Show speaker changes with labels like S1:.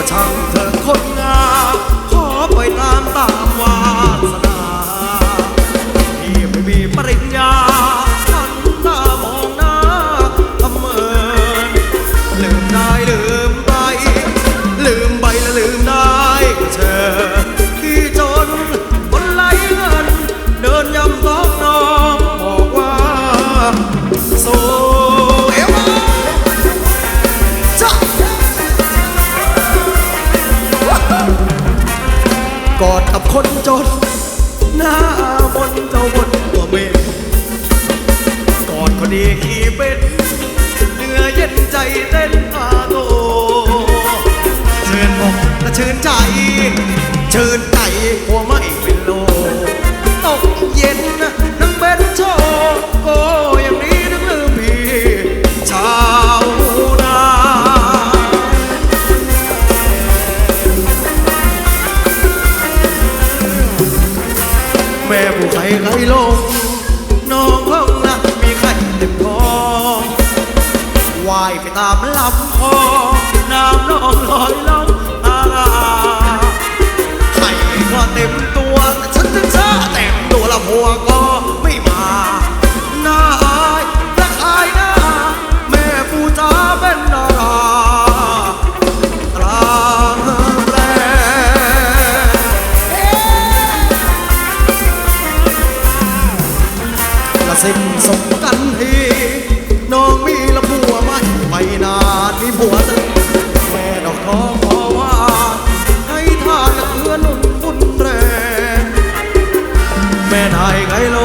S1: ว่าช่างเธอคนงามขอไปตามตามวาสนาพี่ไม่มีปริญญาฉันตามองหน้าทำเมินลืมได้ลืมไป ลืมไปและลืมได้เธอที่จนคนไหลเงิน เดินยำต้องน้องบอกว่า คนจน หน้ามนเจ้าบนตัวเมฆกอดคนดีขี่เป็นเนื้อเย็นใจเต้นอาโตเชิญอกและชื่นใจ เชิญใจหัวไม่ แม่ผู้ไข่ไข่ลงน้องห้องนะมีไข่เต็มท้องว่ายไปตามลำคอน้ำนองลอย สิ้นสมกันทีน้องมีละผัวมันไปนานมีผัวสักแม่ดอกท้องขอว่า ให้ทานเพื่อนุ่นบุญแรงแม่นายไกลโล